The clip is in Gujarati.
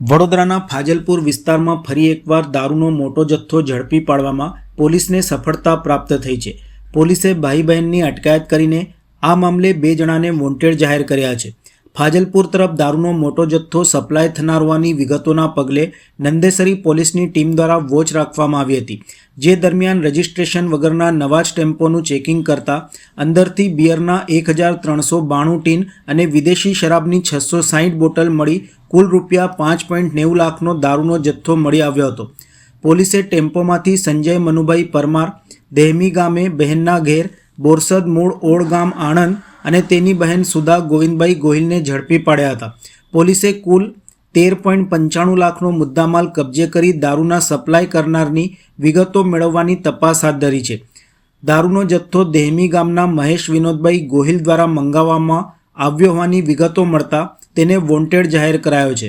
વડોદરાના ફાજલપુર વિસ્તારમાં ફરી એકવાર દારૂનો મોટો જથ્થો ઝડપી પાડવામાં પોલીસને સફળતા પ્રાપ્ત થઈ છે. પોલીસે ભાઈ બહેનની અટકાયત કરીને આ મામલે બે જણાને વોન્ટેડ જાહેર કર્યા છે. ફાજલપુર તરફ દારૂનો મોટો જથ્થો સપ્લાય થનાર હોવાની વિગતોના પગલે નંદેસરી પોલીસની ટીમ દ્વારા વોચ રાખવામાં આવી હતી. જે દરમિયાન રજિસ્ટ્રેશન વગરના નવા જ ટેમ્પોનું ચેકિંગ કરતા અંદરથી બિયરના એક હજાર ત્રણસો બાણું ટીન અને વિદેશી શરાબની છસો સાહીઠ બોટલ મળી કુલ રૂપિયા પાંચ પોઈન્ટ નેવું લાખનો દારૂનો જથ્થો મળી આવ્યો હતો. પોલીસે ટેમ્પોમાંથી સંજય મનુભાઈ પરમાર, દેહમી ગામે બહેનના ઘેર, બોરસદ મૂળ ઓળ ગામ આણંદ અને તેની બહેન સુધા ગોવિંદભાઈ ગોહિલને ઝડપી પાડ્યા હતા. પોલીસે કુલ તેર પોઈન્ટ પંચાણું લાખનો મુદ્દામાલ કબજે કરી દારૂના સપ્લાય કરનારની વિગતો મેળવવાની તપાસ હાથ ધરી છે. દારૂનો જથ્થો દેહમી ગામના મહેશ વિનોદભાઈ ગોહિલ દ્વારા મંગાવવામાં આવ્યો હોવાની વિગતો મળતા તેને વોન્ટેડ જાહેર કરાયો છે.